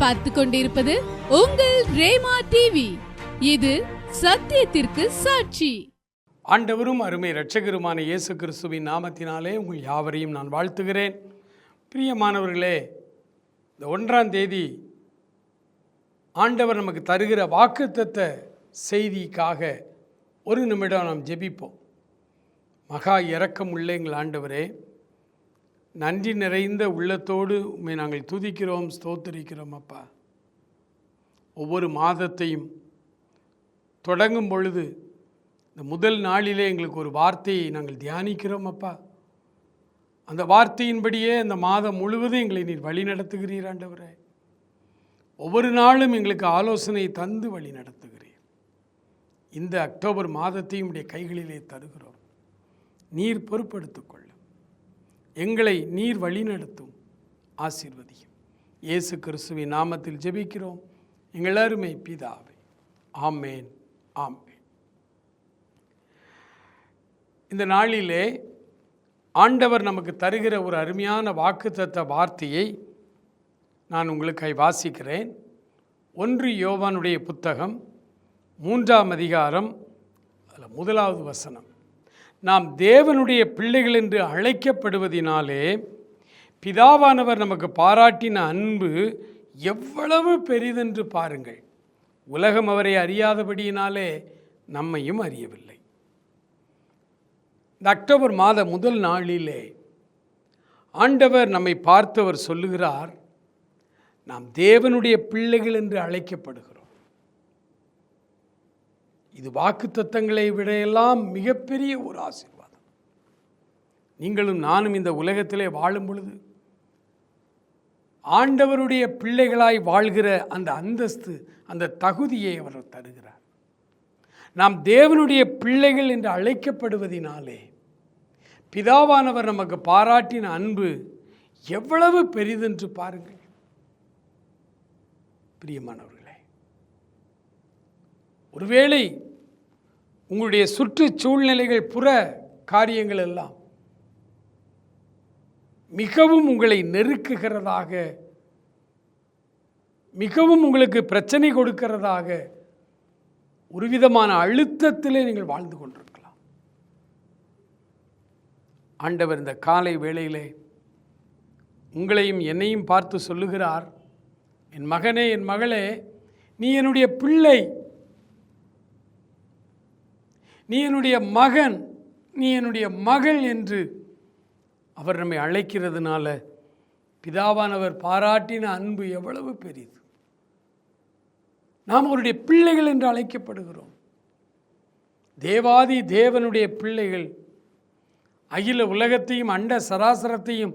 பார்த்து கொண்டிருப்பது உங்கள் ரேமா டிவி இது சத்தியத்திற்கு சாட்சி. ஆண்டவரும் அருமை இரட்சகருமான இயேசு கிறிஸ்துவின் நாமத்தினாலே உங்கள் யாவரையும் நான் வாழ்த்துகிறேன். பிரியமானவர்களே இந்த ஒன்றாம் தேதி ஆண்டவர் நமக்கு தருகிற வாக்குத்தத்த செய்திக்காக ஒரு நிமிடம் நாம் ஜெபிப்போம். மகா இரக்கம் உள்ள எங்கள் ஆண்டவரே நன்றி நிறைந்த உள்ளத்தோடு உண்மை நாங்கள் துதிக்கிறோம் ஸ்தோத்தரிக்கிறோம் அப்பா. ஒவ்வொரு மாதத்தையும் தொடங்கும் பொழுது இந்த முதல் நாளிலே எங்களுக்கு ஒரு வார்த்தையை நாங்கள் தியானிக்கிறோம் அப்பா. அந்த வார்த்தையின்படியே அந்த மாதம் முழுவதும் எங்களை நீர் வழி நடத்துகிறீர் ஆண்டவரே. ஒவ்வொரு நாளும் எங்களுக்கு ஆலோசனை தந்து வழி நடத்துகிறீர். இந்த அக்டோபர் மாதத்தையும் உடைய கைகளிலே தருகிறோம். நீர் பொறுப்படுத்திக் எங்களை நீர் வழிநடத்தும். ஆசீர்வதியும். இயேசு கிறிஸ்துவின் நாமத்தில் ஜெபிக்கிறோம். எங்கள் அருமை பிதாவே. ஆமேன். ஆமேன். இந்த நாளிலே ஆண்டவர் நமக்கு தருகிற ஒரு அருமையான வாக்குத்தத்த வார்த்தையை நான் உங்களுக்கு வாசிக்கிறேன். ஒன்று யோவானுடைய புத்தகம் மூன்றாம் அதிகாரம் அதில் முதலாவது வசனம். நாம் தேவனுடைய பிள்ளைகள் என்று அழைக்கப்படுவதினாலே பிதாவானவர் நமக்கு பாராட்டின அன்பு எவ்வளவு பெரிதென்று பாருங்கள். உலகம் அவரை அறியாதபடியினாலே நம்மையும் அறியவில்லை. இந்த அக்டோபர் மாத முதல் நாளிலே ஆண்டவர் நம்மை பார்த்தவர் சொல்லுகிறார் நாம் தேவனுடைய பிள்ளைகள் என்று அழைக்கப்படுகிறோம். இது வாக்குத்தத்தங்களை விடையெல்லாம் மிகப்பெரிய ஒரு ஆசீர்வாதம். நீங்களும் நானும் இந்த உலகத்திலே வாழும் பொழுது ஆண்டவருடைய பிள்ளைகளாய் வாழ்கிற அந்த அந்தஸ்து அந்த தகுதியை அவர் தருகிறார். நாம் தேவனுடைய பிள்ளைகள் என்று அழைக்கப்படுவதினாலே பிதாவானவர் நமக்கு பாராட்டின அன்பு எவ்வளவு பெரிதென்று பாருங்கள். பிரியமானவர்களே ஒருவேளை உங்களுடைய சுற்று சூழ்நிலைகள் புற காரியங்கள் எல்லாம் மிகவும் உங்களை நெருக்குகிறதாக மிகவும் உங்களுக்கு பிரச்சனை கொடுக்கிறதாக ஒரு விதமான அழுத்தத்திலே நீங்கள் வாழ்ந்து கொண்டிருக்கலாம். ஆண்டவர் இந்த காலை வேளையிலே உங்களையும் என்னையும் பார்த்து சொல்லுகிறார் என் மகனே என் மகளே நீ என்னுடைய பிள்ளை நீ என்னுடைய மகன் நீ என்னுடைய மகள் என்று அவர் நம்மை அழைக்கிறதுனால பிதாவானவர் பாராட்டின அன்பு எவ்வளவு பெரிது நாம் அவருடைய பிள்ளைகள் என்று அழைக்கப்படுகிறோம். தேவாதி தேவனுடைய பிள்ளைகள் அகில உலகத்தையும் அண்ட சராசரத்தையும்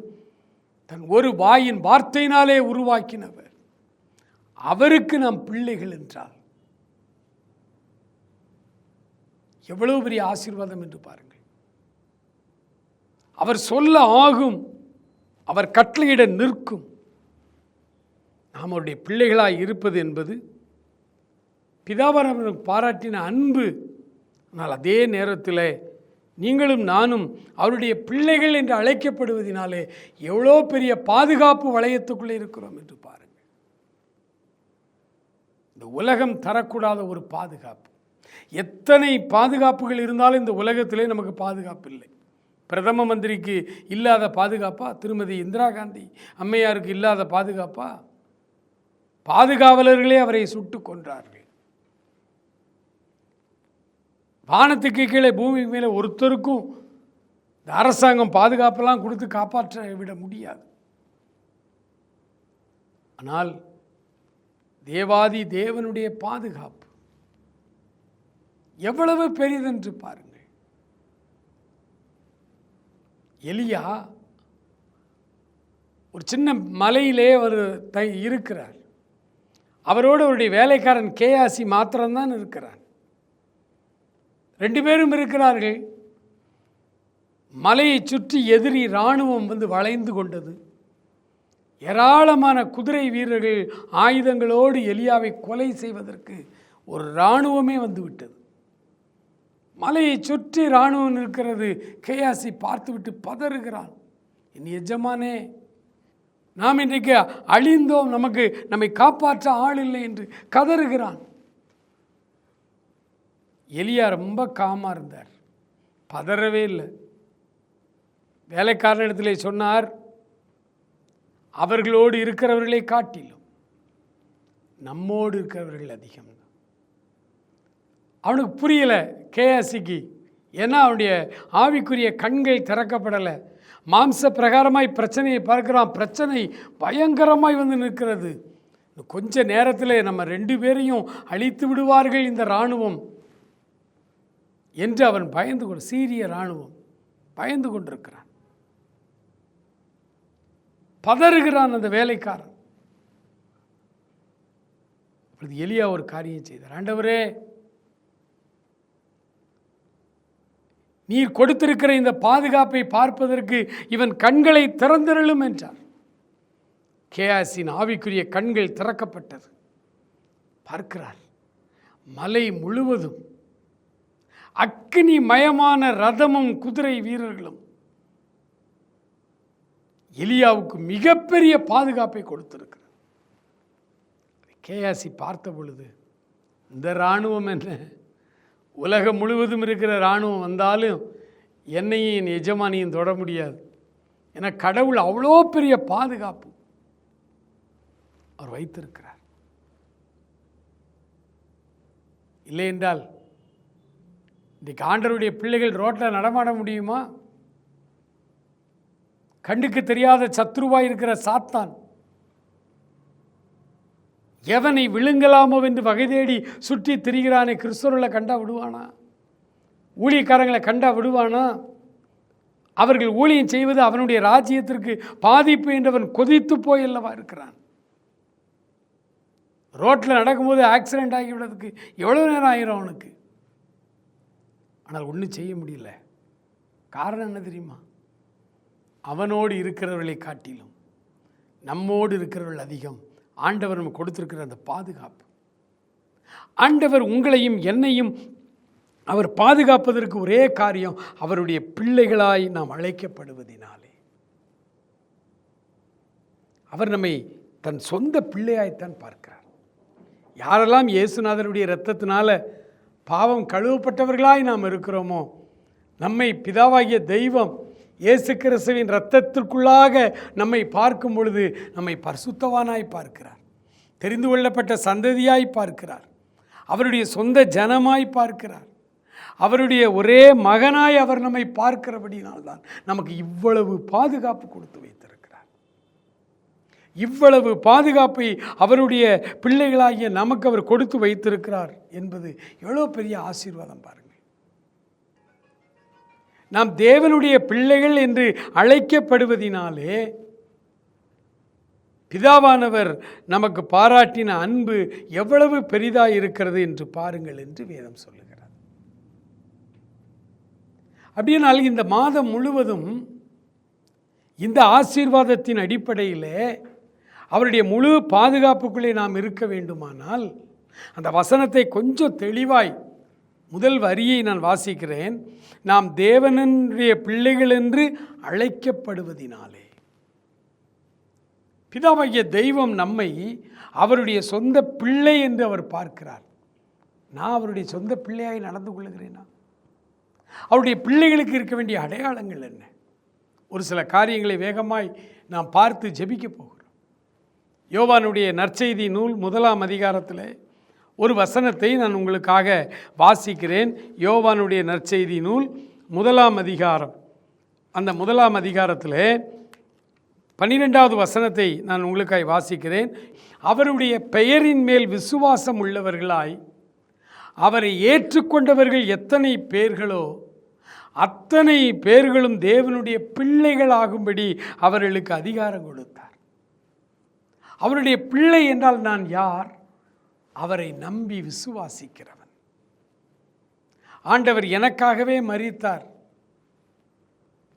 தன் ஒரு வாயின் வார்த்தையினாலே உருவாக்கினவர். அவருக்கு நாம் பிள்ளைகள் என்றால் எவ்வளவு பெரிய ஆசீர்வாதம் என்று பாருங்கள். அவர் சொல்ல ஆகும் அவர் கட்டளையிட நிற்கும். நாம் அவருடைய பிள்ளைகளாக இருப்பது என்பது பிதாவரம் பாராட்டின அன்பு. ஆனால் அதே நேரத்தில் நீங்களும் நானும் அவருடைய பிள்ளைகள் என்று அழைக்கப்படுவதினாலே எவ்வளோ பெரிய பாதுகாப்பு வளையத்துக்குள்ளே இருக்கிறோம் என்று பாருங்கள். இந்த உலகம் தரக்கூடாத ஒரு பாதுகாப்பு. எத்தனை பாதுகாப்புகள் இருந்தாலும் இந்த உலகத்திலே நமக்கு பாதுகாப்பு இல்லை. பிரதம மந்திரிக்கு இல்லாத பாதுகாப்பா? திருமதி இந்திரா காந்தி அம்மையாருக்கு இல்லாத பாதுகாப்பா? பாதுகாவலர்களே அவரை சுட்டு கொன்றார்கள். வானத்துக்கு கீழே பூமிக்கு மேலே ஒருத்தருக்கும் இந்த அரசாங்கம் பாதுகாப்பெல்லாம் கொடுத்து காப்பாற்ற விட முடியாது. ஆனால் தேவாதி தேவனுடைய பாதுகாப்பு எவ்வளவு பெரியதென்று பாருங்கள். எலியா ஒரு சின்ன மலையிலே ஒரு த இருக்கிறார். அவரோடு அவருடைய வேலைக்காரன் கேஆசி மாத்திரம்தான் இருக்கிறார் ரெண்டு பேரும் இருக்கிறார்கள். மலையை சுற்றி எதிரி இராணுவம் வந்து வளைந்து கொண்டது. ஏராளமான குதிரை வீரர்கள் ஆயுதங்களோடு எலியாவை கொலை செய்வதற்கு ஒரு இராணுவமே வந்து விட்டது. மலையை சுற்றி இராணுவம் இருக்கிறது. கேயாசி பார்த்துவிட்டு பதறுகிறான் என் எஜமானே நாம் இன்றைக்கு அழிந்தோம். நமக்கு நம்மை காப்பாற்ற ஆள் இல்லை என்று கதறுகிறான். எலியா ரொம்ப காமாக இருந்தார். பதறவே இல்லை. வேலைக்காரனிடத்திலே சொன்னார் அவர்களோடு இருக்கிறவர்களை காட்டிலும் நம்மோடு இருக்கிறவர்கள் அதிகம் அவனுக்கு புரியலை கேஎஸ்சிக்கு ஏன்னா அவனுடைய ஆவிக்குரிய கண்கள் திறக்கப்படலை. மாம்ச பிரகாரமாய் பிரச்சனையை பார்க்குறான். பிரச்சனை பயங்கரமாய் வந்து நிற்கிறது. கொஞ்ச நேரத்தில் நம்ம ரெண்டு பேரையும் அழித்து விடுவார்கள் இந்த இராணுவம் என்று அவன் பயந்து கொண்டு சீரிய இராணுவம் பயந்து கொண்டிருக்கிறான். பதறுகிறான் அந்த வேலைக்காரன். எளியா ஒரு காரியம் செய்தார். ஆண்டவரே நீர் கொடுத்திருக்கிற இந்த பாதுகாப்பை பார்ப்பதற்கு இவன் கண்களை திறந்திரலும் என்றார் கேஆசின் ஆவிக்குரிய கண்கள் திறக்கப்பட்டது. பார்க்கிறார் மலை முழுவதும் அக்னி மயமான ரதமும் குதிரை வீரர்களும் எலியாவுக்கு மிகப்பெரிய பாதுகாப்பை கொடுத்திருக்கிறார். கேஆசி பார்த்த பொழுது இந்த இராணுவம் என்ன? உலகம் முழுவதும் இருக்கிற இராணுவம் வந்தாலும் என்னையும் என் எஜமானியும் தொட முடியாது. ஏன்னா கடவுள் அவ்வளோ பெரிய பாதுகாப்பு அவர் வைத்திருக்கிறார். இல்லை என்றால் இன்றைக்கு ஆண்டருடைய பிள்ளைகள் ரோட்டில் நடமாட முடியுமா? கண்ணுக்கு தெரியாத சத்ருவாய் இருக்கிற சாத்தான் எவனை விழுங்கலாமோ என்று வகை தேடி சுற்றி திரிகிறானே கிறிஸ்தவர்களை கண்டா விடுவானா? ஊழியக்காரங்களை கண்டா விடுவானா? அவர்கள் ஊழியம் செய்வது அவனுடைய ராஜ்யத்திற்கு பாதிப்பு என்றவன் கொதித்து போயல்லவா இருக்கிறான்? ரோட்டில் நடக்கும்போது ஆக்சிடெண்ட் ஆகிவிடுறதுக்கு எவ்வளோ நேரம் ஆயிரும் அவனுக்கு? ஆனால் ஒன்றும் செய்ய முடியல. காரணம் என்ன தெரியுமா? அவனோடு இருக்கிறவர்களை காட்டிலும் நம்மோடு இருக்கிறவர்கள் அதிகம். ஆண்டவர் நமக்கு கொடுத்துருக்கிற அந்த பாதுகாப்பு. ஆண்டவர் உங்களையும் என்னையும் அவர் பாதுகாப்பதற்கு ஒரே காரியம் அவருடைய பிள்ளைகளாய் நாம் அழைக்கப்படுவதினாலே. அவர் நம்மை தன் சொந்த பிள்ளையாய்த்தான் பார்க்கிறார். யாரெல்லாம் இயேசுநாதருடைய இரத்தத்தினால பாவம் கழுவப்பட்டவர்களாய் நாம் இருக்கிறோமோ நம்மை பிதாவாகிய தெய்வம் இயேசு கிறிஸ்துவின் இரத்தத்திற்குள்ளாக நம்மை பார்க்கும் பொழுது நம்மை பரிசுத்தவானாய் பார்க்கிறார். தெரிந்து கொள்ளப்பட்ட சந்ததியாய் பார்க்கிறார். அவருடைய சொந்த ஜனமாய் பார்க்கிறார். அவருடைய ஒரே மகனாய் அவர் நம்மை பார்க்கிறபடினால்தான் நமக்கு இவ்வளவு பாதுகாப்பு கொடுத்து வைத்திருக்கிறார். இவ்வளவு பாதுகாப்பை அவருடைய பிள்ளைகளாகிய நமக்கு அவர் கொடுத்து வைத்திருக்கிறார் என்பது எவ்வளோ பெரிய ஆசீர்வாதம் பாருங்கள். நாம் தேவனுடைய பிள்ளைகள் என்று அழைக்கப்படுவதினாலே பிதாவானவர் நமக்கு பாராட்டின அன்பு எவ்வளவு பெரிதாக இருக்கிறது என்று பாருங்கள் என்று வேதம் சொல்லுகிறார் அப்படியானால் இந்த மாதம் முழுவதும் இந்த ஆசீர்வாதத்தின் அடிப்படையிலே அவருடைய முழு பாதுகாப்புக்குள்ளே நாம் இருக்க வேண்டுமானால் அந்த வசனத்தை கொஞ்சம் தெளிவாய் முதல் வரியை நான் வாசிக்கிறேன். நாம் தேவனுடைய பிள்ளைகள் என்று அழைக்கப்படுவதினாலே. பிதாவாகிய தெய்வம் நம்மை அவருடைய சொந்த பிள்ளை என்று அவர் பார்க்கிறார். நான் அவருடைய சொந்த பிள்ளையாய் நடந்து கொள்ளுகிறேனா அவருடைய பிள்ளைகளுக்கு இருக்க வேண்டிய அடையாளங்கள் என்ன? ஒரு சில காரியங்களை வேகமாய் நாம் பார்த்து ஜெபிக்க போகிறோம். யோவானுடைய நற்செய்தி நூல் முதலாம் அதிகாரத்தில் ஒரு வசனத்தை நான் உங்களுக்காக வாசிக்கிறேன். யோவானுடைய நற்செய்தி நூல் முதலாம் அதிகாரம். அந்த முதலாம் அதிகாரத்தில் பன்னிரெண்டாவது வசனத்தை நான் உங்களுக்காய் வாசிக்கிறேன். அவருடைய பெயரின் மேல் விசுவாசம் உள்ளவர்களாய் அவரை ஏற்றுக்கொண்டவர்கள் எத்தனை பேர்களோ அத்தனை பேர்களும் தேவனுடைய பிள்ளைகளாகும்படி அவர்களுக்கு அதிகாரம் கொடுத்தார். அவருடைய பிள்ளை என்றால் நான் யார்? அவரை நம்பி விசுவாசிக்கிறவன். ஆண்டவர் எனக்காகவே மறித்தார்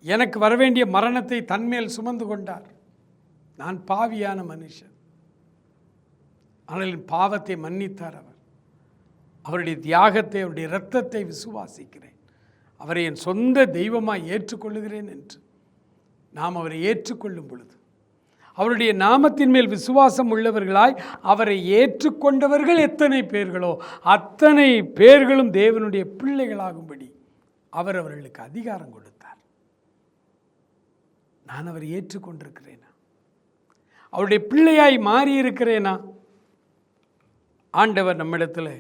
எனக்கு வரவேண்டிய மரணத்தை தன்மேல் சுமந்து கொண்டார். நான் பாவியான மனுஷன். ஆனால் என் பாவத்தை மன்னித்தார் அவர். அவருடைய தியாகத்தை அவருடைய இரத்தத்தை விசுவாசிக்கிறேன். அவரை என் சொந்த தெய்வமாக ஏற்றுக்கொள்ளுகிறேன் என்று. நாம் அவரை ஏற்றுக்கொள்ளும் பொழுது அவருடைய நாமத்தின் மேல் விசுவாசம் உள்ளவர்களாய் அவரை ஏற்றுக்கொண்டவர்கள் எத்தனை பேர்களோ அத்தனை பேர்களும் தேவனுடைய பிள்ளைகளாகும்படி அவர் அவர்களுக்கு அதிகாரம் கொடுத்தார். நான் அவரை ஏற்றுக்கொண்டிருக்கிறேனா? அவருடைய பிள்ளையாய் மாறி இருக்கிறேனா ஆண்டவர் நம்மிடத்தில்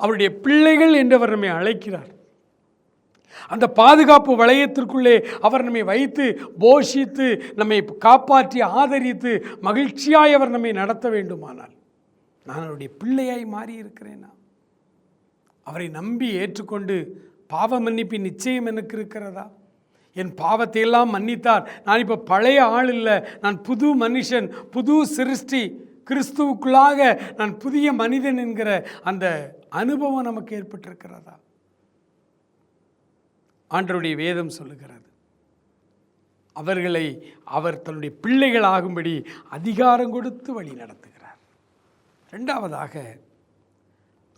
அவருடைய பிள்ளைகள் என்றவர் நம்மை அழைக்கிறார். அந்த பாதுகாப்பு வளையத்திற்குள்ளே அவர் நம்மை வைத்து போஷித்து நம்மை காப்பாற்றி ஆதரித்து மகிழ்ச்சியாய் அவர் நம்மை நடத்த வேண்டுமானால் நான் அவருடைய பிள்ளையாய் மாறி இருக்கிறேனா அவரை நம்பி ஏற்றுக்கொண்டு பாவ மன்னிப்பின் நிச்சயம் எனக்கு இருக்கிறதா? என் பாவத்தை எல்லாம் மன்னித்தார். நான் இப்போ பழைய ஆள் இல்லை. நான் புது மனுஷன் புது சிருஷ்டி கிறிஸ்துவுக்குள்ளாக நான் புதிய மனிதன் என்கிற அந்த அனுபவம் நமக்கு ஏற்பட்டிருக்கிறதா? ஆண்டருடைய வேதம் சொல்லுகிறது. அவர்களை அவர் தன்னுடைய பிள்ளைகளாகும்படி அதிகாரம் கொடுத்து வழி நடத்துகிறார். ரெண்டாவதாக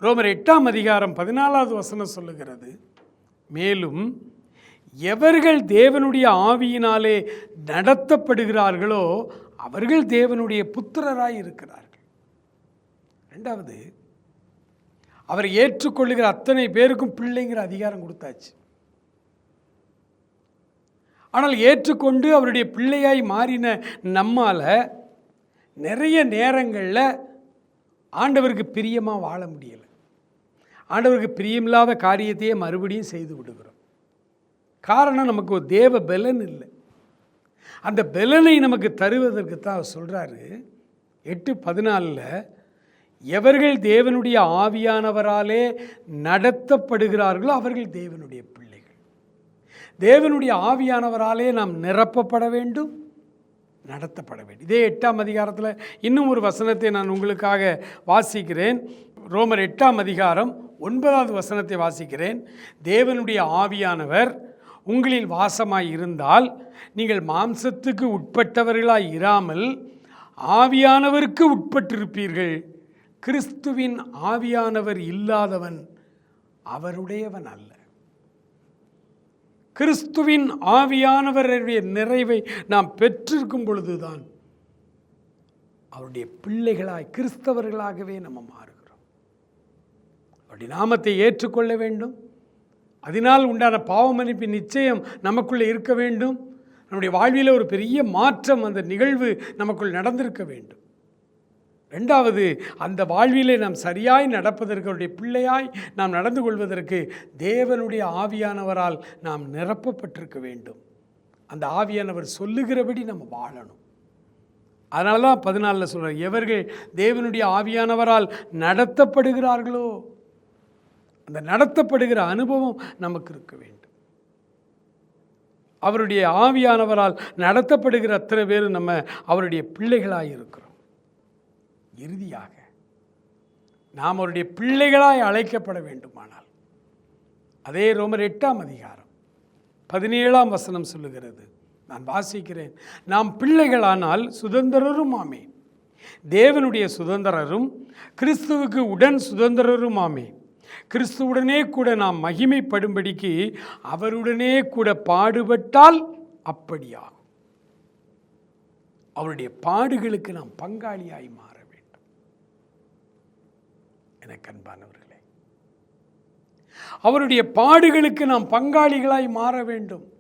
ரோமர் எட்டாம் அதிகாரம் பதினாலாவது வசனம் சொல்லுகிறது. மேலும் எவர்கள் தேவனுடைய ஆவியினாலே நடத்தப்படுகிறார்களோ அவர்கள் தேவனுடைய புத்திரராய் இருக்கிறார்கள். ரெண்டாவது அவரை ஏற்றுக்கொள்ளுகிற அத்தனை பேருக்கும் பிள்ளைங்கிற அதிகாரம் கொடுத்தாச்சு. ஆனால் ஏற்றுக்கொண்டு அவருடைய பிள்ளையாய் மாறின நம்மால் நிறைய நேரங்களில் ஆண்டவருக்கு பிரியமாக வாழ முடியலை. ஆண்டவருக்கு பிரியமில்லாத காரியத்தையே மறுபடியும் செய்து விடுகிறோம். காரணம் நமக்கு ஒரு தேவ பலன் இல்லை. அந்த பலனை நமக்கு தருவதற்கு தான் அவர் சொல்கிறாரு எட்டு பதினாலில் எவர்கள் தேவனுடைய ஆவியானவராலே நடத்தப்படுகிறார்களோ அவர்கள் தேவனுடைய பிள்ளை. தேவனுடைய ஆவியானவராலே நாம் நிரப்பப்பட வேண்டும் நடத்தப்பட வேண்டும். இதே எட்டாம் அதிகாரத்தில் இன்னும் ஒரு வசனத்தை நான் உங்களுக்காக வாசிக்கிறேன். ரோமர் எட்டாம் அதிகாரம் ஒன்பதாவது வசனத்தை வாசிக்கிறேன். தேவனுடைய ஆவியானவர் உங்களில் வாசமாய் இருந்தால் நீங்கள் மாம்சத்துக்கு உட்பட்டவர்களாய் இராமல் ஆவியானவருக்கு உட்பட்டிருப்பீர்கள். கிறிஸ்துவின் ஆவியானவர் இல்லாதவன் அவருடையவன் அல்ல. கிறிஸ்துவின் ஆவியானவருடைய நிறைவை நாம் பெற்றிருக்கும் பொழுதுதான் அவருடைய பிள்ளைகளாய் கிறிஸ்தவர்களாகவே நம்ம மாறுகிறோம். அவருடைய நாமத்தை ஏற்றுக்கொள்ள வேண்டும். அதனால் உண்டான பாவமன்னிப்பின் நிச்சயம் நமக்குள்ளே இருக்க வேண்டும். நம்முடைய வாழ்வில் ஒரு பெரிய மாற்றம் அந்த நிகழ்வு நமக்குள் நடந்திருக்க வேண்டும். ரெண்டாவது அந்த வாழ்விலே நாம் சரியாய் நடப்பதற்கு அவருடைய பிள்ளையாய் நாம் நடந்து கொள்வதற்கு தேவனுடைய ஆவியானவரால் நாம் நிரப்பப்பட்டிருக்க வேண்டும். அந்த ஆவியானவர் சொல்லுகிறபடி நம்ம வாழணும். அதனால தான் பதினாலில் சொல்கிறார் எவர்கள் தேவனுடைய ஆவியானவரால் நடத்தப்படுகிறார்களோ அந்த நடத்தப்படுகிற அனுபவம் நமக்கு இருக்க வேண்டும். அவருடைய ஆவியானவரால் நடத்தப்படுகிற அத்தனை பேர் நம்ம அவருடைய பிள்ளைகளாக இருக்கிறோம். இறுதியாக நாம் அவருடைய பிள்ளைகளாய் அழைக்கப்பட வேண்டுமானால். அதே ரோமர் எட்டாம் அதிகாரம் பதினேழாம் வசனம் சொல்லுகிறது. நான் வாசிக்கிறேன். நாம் பிள்ளைகளானால் சுதந்திரருமாமே தேவனுடைய சுதந்திரரும் கிறிஸ்துவுக்கு உடன் சுதந்திரரும் ஆமே. கிறிஸ்துவுடனே கூட நாம் மகிமைப்படும்படிக்கு அவருடனே கூட பாடுபட்டால் அப்படியாகும். அவருடைய பாடுகளுக்கு நாம் பங்காளியாய் மாறும் எனக்கு அன்பானவர்களே. அவருடைய பாடுகளுக்கு நாம் பங்காளிகளாய் மாற வேண்டும்.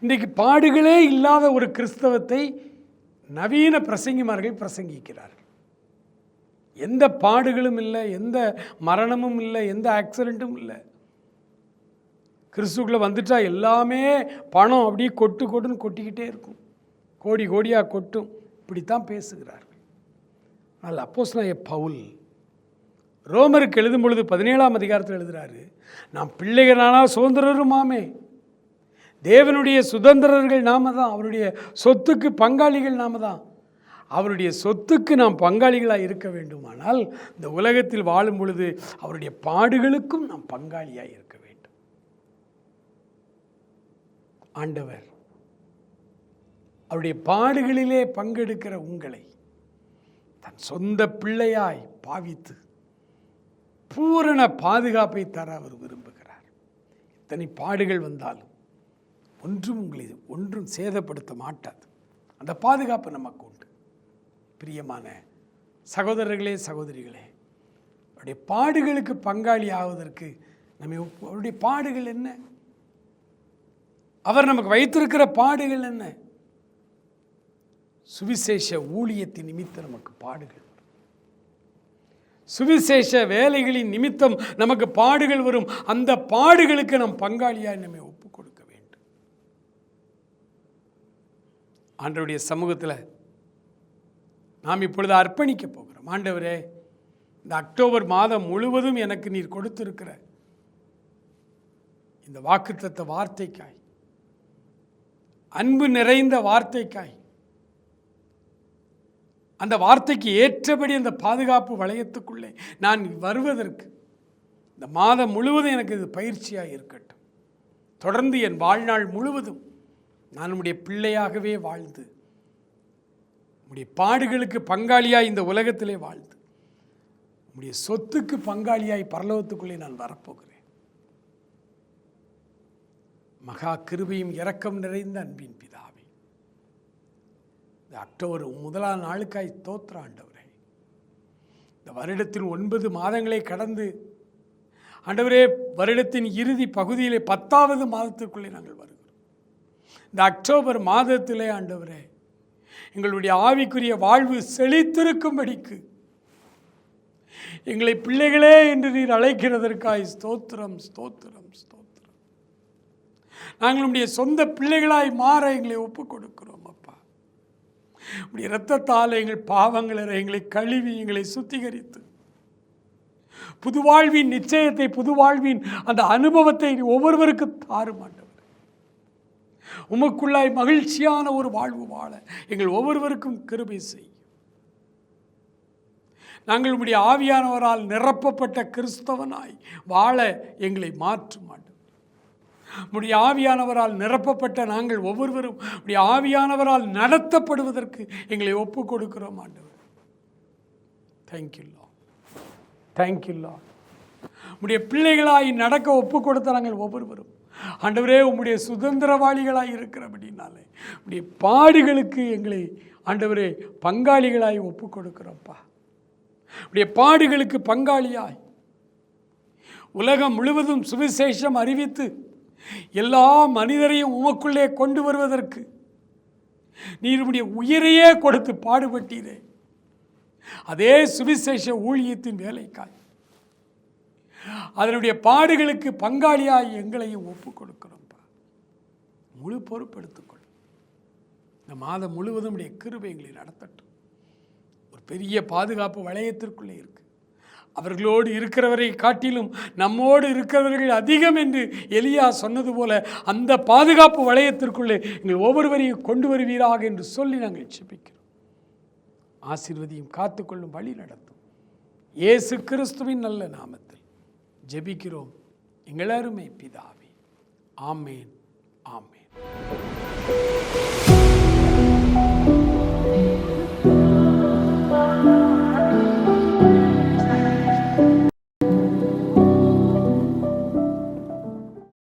இன்றைக்கு பாடுகளே இல்லாத ஒரு கிறிஸ்தவத்தை நவீன பிரசங்கிமார்கள் பிரசங்கிக்கிறார்கள். எந்த பாடுகளும் இல்லை எந்த மரணமும் இல்லை எந்த ஆக்சிடெண்ட்டும் இல்லை. கிறிஸ்துக்குள்ளே வந்துட்டா எல்லாமே பணம் அப்படியே கொட்டு கொட்டுன்னு கொட்டிக்கிட்டே இருக்கும். கோடி கோடியாக கொட்டும். இப்படித்தான் பேசுகிறார் ஆனால் அப்போஸ் நான் பவுல் ரோமருக்கு எழுதும் பொழுது பதினேழாம் அதிகாரத்தில் எழுதுகிறாரு நாம் பிள்ளைகளானால் சுதந்திரருமாமே. தேவனுடைய சுதந்திரர்கள் நாம தான் அவருடைய சொத்துக்கு பங்காளிகள் நாம தான். அவருடைய சொத்துக்கு நாம் பங்காளிகளாக இருக்க வேண்டுமானால் இந்த உலகத்தில் வாழும் பொழுது அவருடைய பாடுகளுக்கும் நாம் பங்காளியாக இருக்க வேண்டும். ஆண்டவர் அவருடைய பாடுகளிலே பங்கெடுக்கிற உங்களை தன் சொந்த பிள்ளையாய் பாவித்து பூரண பாதுகாப்பை தர அவர் விரும்புகிறார். இத்தனை பாடுகள் வந்தாலும் ஒன்றும் உங்களை ஒன்றும் சேதப்படுத்த மாட்டாது. அந்த பாதுகாப்பு நமக்கு உண்டு. பிரியமான சகோதரர்களே சகோதரிகளே அவருடைய பாடுகளுக்கு பங்காளி ஆவதற்கு நம்ம அவருடைய பாடுகள் என்ன? அவர் நமக்கு வைத்திருக்கிற பாடுகள் என்ன? சுவிசேஷ ஊழியத்தின் நிமித்தம் நமக்கு பாடுகள். சுவிசேஷ வேலைகளின் நிமித்தம் நமக்கு பாடுகள் வரும். அந்த பாடுகளுக்கு நம் பங்காளியாக நம்மை ஒப்பு கொடுக்க வேண்டும். ஆண்டவருடைய சமூகத்தில் நாம் இப்பொழுது அர்ப்பணிக்க போகிறோம். ஆண்டவரே இந்த அக்டோபர் மாதம் முழுவதும் எனக்கு நீர் கொடுத்திருக்கிற இந்த வாக்குத்தத்த வார்த்தைக்காய் அன்பு நிறைந்த வார்த்தைக்காய் அந்த வார்த்தைக்கு ஏற்றபடி அந்த பாதுகாப்பு வளையத்துக்குள்ளே நான் வருவதற்கு இந்த மாதம் முழுவதும் எனக்கு இது பயிற்சியாக இருக்கட்டும். தொடர்ந்து என் வாழ்நாள் முழுவதும் நான் உடைய பிள்ளையாகவே வாழ்ந்து உடைய பாடுகளுக்கு பங்காளியாய் இந்த உலகத்திலே வாழ்ந்து உடைய சொத்துக்கு பங்காளியாய் பரலோகத்துக்குள்ளே நான் வரப்போகிறேன். மகா கிருபையும் இரக்கம் நிறைந்த அன்பின் பிதாவே அக்டோபர் முதலாம் நாளுக்காய் தோத்திர ஆண்டவரே இந்த வருடத்தின் ஒன்பது மாதங்களை கடந்து ஆண்டவரே வருடத்தின் இறுதி பகுதியிலே பத்தாவது மாதத்துக்குள்ளே நாங்கள் வருகிறோம். இந்த அக்டோபர் மாதத்திலே ஆண்டவரே எங்களுடைய ஆவிக்குரிய வாழ்வு செழித்திருக்கும்படிக்கு எங்களை பிள்ளைகளே என்று நீர் அழைக்கிறதற்காய் ஸ்தோத்திரம் ஸ்தோத்திரம் ஸ்தோத்திரம். நாங்களுடைய சொந்த பிள்ளைகளாய் மாற எங்களை ஒப்புக் கொடுக்கிறோம் உடைய இரத்தத்தால் எங்கள் பாவங்களை எங்களை கழுவி எங்களை சுத்திகரித்து. புது வாழ்வின் நிச்சயத்தை புது வாழ்வின் அந்த அனுபவத்தை ஒவ்வொருவருக்கு ஒவ்வொருவருக்கும் தாரும் ஆண்டவர். உமக்குள்ளாய் மகிழ்ச்சியான ஒரு வாழ்வு வாழ எங்கள் ஒவ்வொருவருக்கும் கிருபை செய்யும் நாங்கள் உம்முடைய ஆவியானவரால் நிரப்பப்பட்ட கிறிஸ்தவனாய் வாழ எங்களை மாற்ற மாட்டோம் உடைய ஆவியானவரால் நிரப்பப்பட்ட நாங்கள் ஒவ்வொருவரும் உடைய ஆவியானவரால் நடத்தப்படுவதற்கு எங்களை ஒப்புக் கொடுக்கிறோம் ஆண்டவர். தேங்க்யூல்லா லா உடைய லா பிள்ளைகளாய் நடக்க ஒப்பு கொடுத்த நாங்கள் ஒவ்வொருவரும். ஆண்டவரே உம்முடைய சுதந்திரவாளிகளாய் இருக்கிறபடினாலே உடைய பாடுகளுக்கு எங்களை ஆண்டவரே பங்காளிகளாய் ஒப்பு கொடுக்கிறோம்ப்பா. உடைய பாடுகளுக்கு பங்காளியாய் உலகம் முழுவதும் சுவிசேஷம் அறிவித்து எல்லா மனிதரையும் உமக்குள்ளே கொண்டு வருவதற்கு நீர் உயிரையே கொடுத்து பாடுபட்டீரே. அதே சுவிசேஷ ஊழியத்தின் வேலைக்காய். அதனுடைய பாடுகளுக்கு பங்காளியாய் எங்களையும் ஒப்பு கொடுக்கிறோம்ப்பா முழு பொறுப்பெடுத்துக்கொள் இந்த மாதம் முழுவதும் உடைய கிருபை எங்களை நடத்தட்டும். ஒரு பெரிய பாதுகாப்பு வளையத்திற்குள்ளே இருக்கு. அவர்களோடு இருக்கிறவரை காட்டிலும் நம்மோடு இருக்கிறவர்கள் அதிகம் என்று எலியா சொன்னது போல அந்த பாதுகாப்பு வளையத்திற்குள்ளே எங்கள் ஒவ்வொருவரையும் கொண்டு வருவீராக என்று சொல்லி நாங்கள் சிப்பிக்கிறோம் ஆசிர்வதியும் காத்துக்கொள்ளும் வழி நடத்தும். இயேசு கிறிஸ்துவின் நல்ல நாமத்தில் ஜெபிக்கிறோம். எங்கள் பிதாவே. ஆமேன். ஆமேன்.